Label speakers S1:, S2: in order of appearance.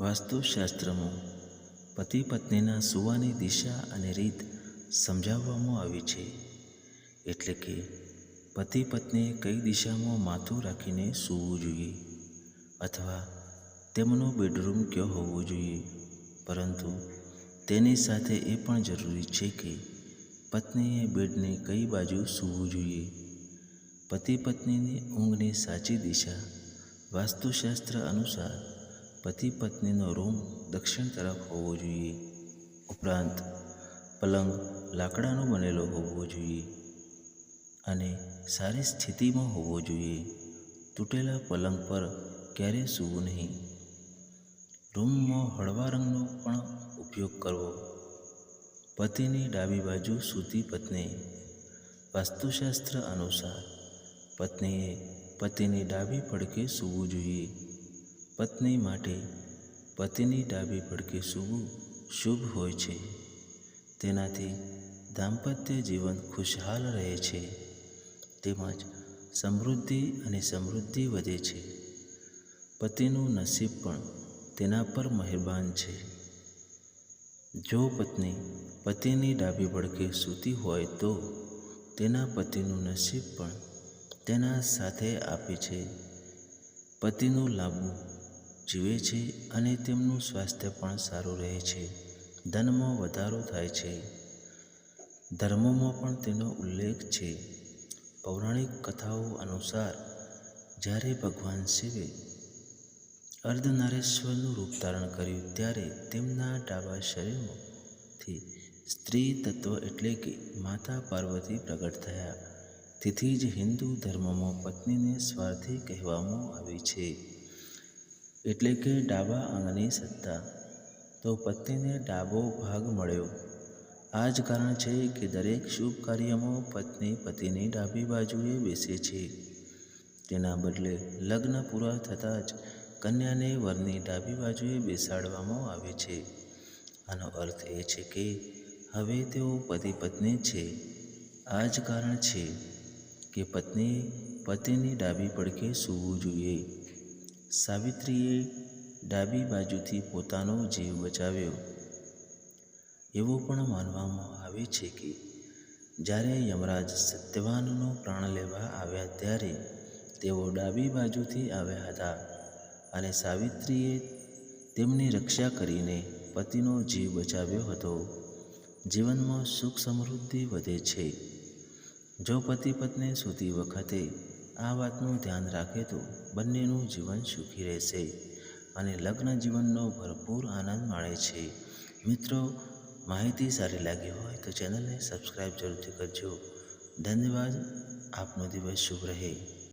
S1: વાસ્તુશાસ્ત્રમાં પતિ પત્નીના સૂવાની દિશા અને રીત સમજાવવામાં આવી છે. એટલે કે પતિ પત્નીએ કઈ દિશામાં માથું રાખીને સૂવું જોઈએ અથવા તેમનો બેડરૂમ કયો હોવો જોઈએ. પરંતુ તેની સાથે એ પણ જરૂરી છે કે પત્નીએ બેડની કઈ બાજુ સૂવું જોઈએ. પતિ પત્નીની ઊંઘની સાચી દિશા વાસ્તુશાસ્ત્ર અનુસાર પતિ પત્નીનો રૂમ દક્ષિણ તરફ હોવો જોઈએ. ઉપરાંત, પલંગ લાકડાનો બનેલો હોવો જોઈએ અને સારી સ્થિતિમાં હોવો જોઈએ. તૂટેલા પલંગ પર ક્યારેય સૂવું નહીં. રૂમમાં હળવા રંગનો પણ ઉપયોગ કરવો. પતિની ડાબી બાજુ સૂતી પત્ની. વાસ્તુશાસ્ત્ર અનુસાર, પત્નીએ પતિની ડાબી પડખે સૂવું જોઈએ. પત્ની માટે પતિની ડાબી પડખે સૂવું શુભ હોય છે. તેનાથી દાંપત્ય જીવન ખુશહાલ રહે છે. તેમજ સમૃદ્ધિ અને સમૃદ્ધિ વધે છે. પતિનું નસીબ પણ તેના પર મહેરબાન છે. જો પત્ની પતિની ડાબી પડખે સૂતી હોય તો તેના પતિનું નસીબ પણ તેના સાથે આપે છે. પતિનું લાંબુ જીવે છે અને તેમનું સ્વાસ્થ્ય પણ સારું રહે છે. ધનમાં વધારો થાય છે. ધર્મોમાં પણ તેનો ઉલ્લેખ છે. પૌરાણિક કથાઓ અનુસાર, જ્યારે ભગવાન શિવે અર્ધનારેશ્વરનું રૂપ ધારણ કર્યું, ત્યારે તેમના ડાબા શરીરમાંથી સ્ત્રી તત્વ એટલે કે માતા પાર્વતી પ્રગટ થયા. તેથી જ હિન્દુ ધર્મમાં પત્નીને સ્વાર્થી કહેવામાં આવી છે. એટલે કે ડાબા અંગની સત્તા. તો પત્નીને ડાબો ભાગ મળ્યો. આ જ કારણ છે કે દરેક શુભ કાર્યમાં પત્ની પતિની ડાબી બાજુએ બેસે છે. તેના બદલે લગ્ન પૂરા થતાં જ કન્યાને વરની ડાબી બાજુએ બેસાડવામાં આવે છે. આનો અર્થ એ છે કે હવે તેઓ પતિ પત્ની છે. આ જ કારણ છે કે પત્ની પતિની ડાબી પડખે સૂવું જોઈએ. સાવિત્રીએ ડાબી બાજુથી પોતાનો જીવ બચાવ્યો. એવું પણ માનવામાં આવે છે કે જ્યારે યમરાજ સત્યવાનનો પ્રાણ લેવા આવ્યા ત્યારે તેઓ ડાબી બાજુથી આવ્યા હતા અને સાવિત્રીએ તેમની રક્ષા કરીને પતિનો જીવ બચાવ્યો હતો. જીવનમાં સુખ સમૃદ્ધિ વધે છે. જો પતિ પત્ની સૂતી વખતે આ વાતનું ધ્યાન રાખે તો બંનેનું જીવન સુખી રહેશે અને લગ્ન જીવનનો ભરપૂર આનંદ માણે છે. મિત્રો, માહિતી સારી લાગી હોય તો ચેનલને સબસ્ક્રાઈબ જરૂરથી કરજો. ધન્યવાદ. આપનો દિવસ શુભ રહે.